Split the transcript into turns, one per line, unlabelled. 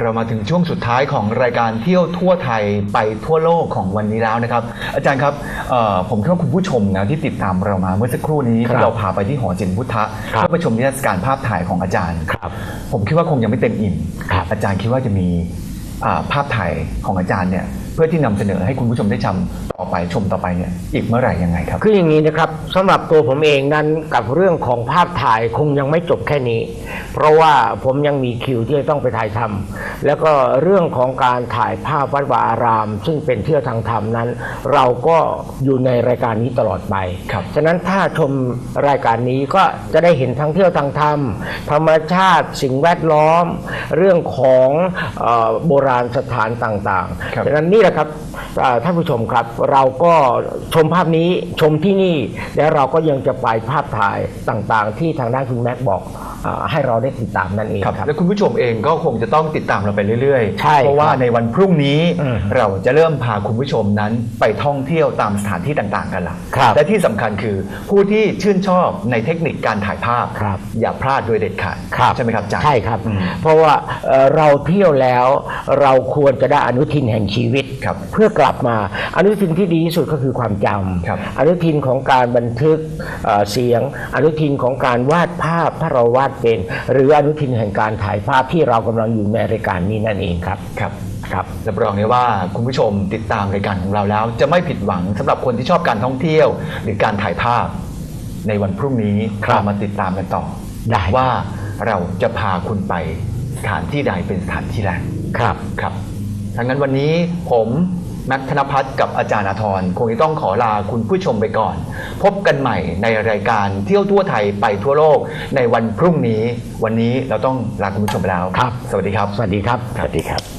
เรามาถึงช่วงสุดท้ายของรายการเที่ยวทั่วไทยไปทั่วโลกของวันนี้แล้วนะครับ อาจารย์ครับเอ่อผมคิดว่าคุณผู้ชมนะที่ติดตามเรามาเมื่อสักครู่นี้
ครับ
ที่เราพาไปที่หอศิลป์พุทธะ
ครับ
เพื่อไปชมนิทรรศการภาพถ่ายของอาจารย์
ครับ
ผมคิดว่าคงยังไม่เต็มอิ่ม
ครับ
อาจารย์คิดว่าจะมีอ่าภาพถ่ายของอาจารย์เนี่ยเพื่อที่นำเสนอให้คุณผู้ชมได้ชมต่อไปชมต่อไปเนี่ยอีกเมื่อไหร่ยังไงครับ
คืออย่างนี้นะครับสำหรับตัวผมเองนั้นกับเรื่องของภาพถ่ายคงยังไม่จบแค่นี้ เพราะว่าผมยังมีคิวที่จะต้องไปถ่ายทำแล้วก็เรื่องของการถ่ายภาพวัดวาอาราม ซึ่งเป็นเที่ยวทางธรรมนั้น เราก็อยู่ในรายการนี้ตลอดไป
ครับ
ฉะนั้นถ้าชมรายการนี้ก็จะได้เห็นทั้งเที่ยวทางธรรม ธรรมชาติสิ่งแวดล้อม เรื่องของเอ่อโบราณสถานต่าง
ครับ
ๆฉะนั้นนี่แหละครับอ่าท่านผู้ชมครับ เราก็ชมภาพนี้ชมที่นี่ แล้วเราก็ยังจะไปภาพถ่ายต่างๆ ที่ทางด้านคุณแม็กบอกอาให้เราได้ติดตามนั่นเอง
ครับ
ครับ
และคุณผู้ชมเองก็คงจะต้องติดตามเราไปเรื่อยๆ
ใช่
เพราะว่า
ครับ
ในวันพรุ่งนี้
อืม
เราจะเริ่มพาคุณผู้ชมนั้นไปท่องเที่ยวตามสถานที่ต่างๆกันละ
ครับ
และที่สำคัญคือผู้ที่ชื่นชอบในเทคนิคการถ่ายภาพ
ครับ
อย่าพลาดโดยเด็ดขาด
ครับ
ใช่ไหมครับอาจารย์
ใช่ครับ
อืม
เพราะว่าเอ่อเราเที่ยวแล้วเราควรจะได้อนุทินแห่งชีวิต
ครับ
เพื่อกลับมาอนุทินที่ดีที่สุดก็คือความจ
ครับำ
อนุทินของการบันทึกเอ่อเสียง อนุทินของการวาดภาพถ้าเราวาดเป็น หรืออนุทินแห่งการถ่ายภาพที่เรากำลังอยู่ในรายการนี้นั่นเองครับ
ครับ
ครับ
รับรองได้ว่าคุณผู้ชมติดตามรายการของเราแล้ว จะไม่ผิดหวังสำหรับคนที่ชอบการท่องเที่ยว หรือการถ่ายภาพ ในวันพรุ่งนี้
ครับ
เรามาติดตามกันต่อ
ได้
ว่าเราจะพาคุณไปสถานที่ใดเป็นสถานที่แรก
ครับ
ครับ ดังนั้นวันนี้ผมแม็กธนพัฒน์กับอาจารย์อาทรคงจะต้องขอลาคุณผู้ชมไปก่อน พบกันใหม่ในรายการเที่ยวทั่วไทยไปทั่วโลกในวันพรุ่งนี้ วันนี้เราต้องลาคุณผู้ชมไปแล้ว
ครับ
สวัสดีครับ
สวัสดีครับ สวัสดีครับ